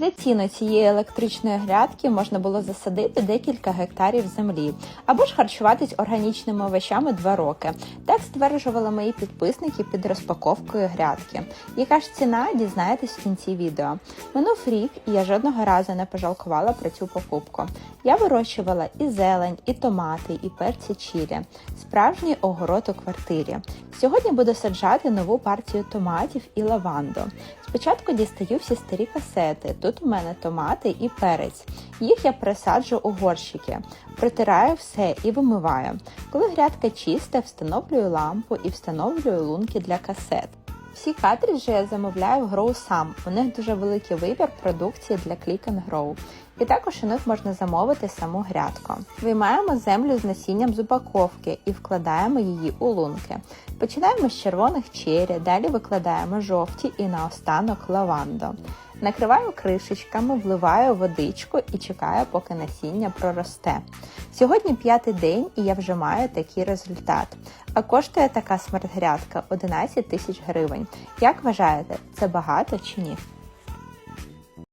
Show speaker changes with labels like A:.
A: За ціну цієї електричної грядки можна було засадити декілька гектарів землі або ж харчуватись органічними овочами два роки. Так стверджували мої підписники під розпаковкою грядки. Яка ж ціна дізнаєтесь в кінці відео. Минув рік, і я жодного разу не пожалкувала про цю покупку. Я вирощувала і зелень, і томати, і перці чілі. Справжній огород у квартирі. Сьогодні буду саджати нову партію томатів і лаванду. Спочатку дістаю всі старі касети. Тут у мене томати і перець. Їх я пересаджу у горщики, протираю все і вимиваю. Коли грядка чиста, встановлюю лампу і встановлюю лунки для касет. Всі картриджі я замовляю в Grow сам. У них дуже великий вибір продукції для Click and Grow. І також у них можна замовити саму грядку. Виймаємо землю з насінням з упаковки і вкладаємо її у лунки. Починаємо з червоних чері, далі викладаємо жовті і наостанок лаванду. Накриваю кришечками, вливаю водичку і чекаю, поки насіння проросте. Сьогодні п'ятий день і я вже маю такий результат. А коштує така смарт-грядка 11 тисяч гривень. Як вважаєте, це багато чи ні?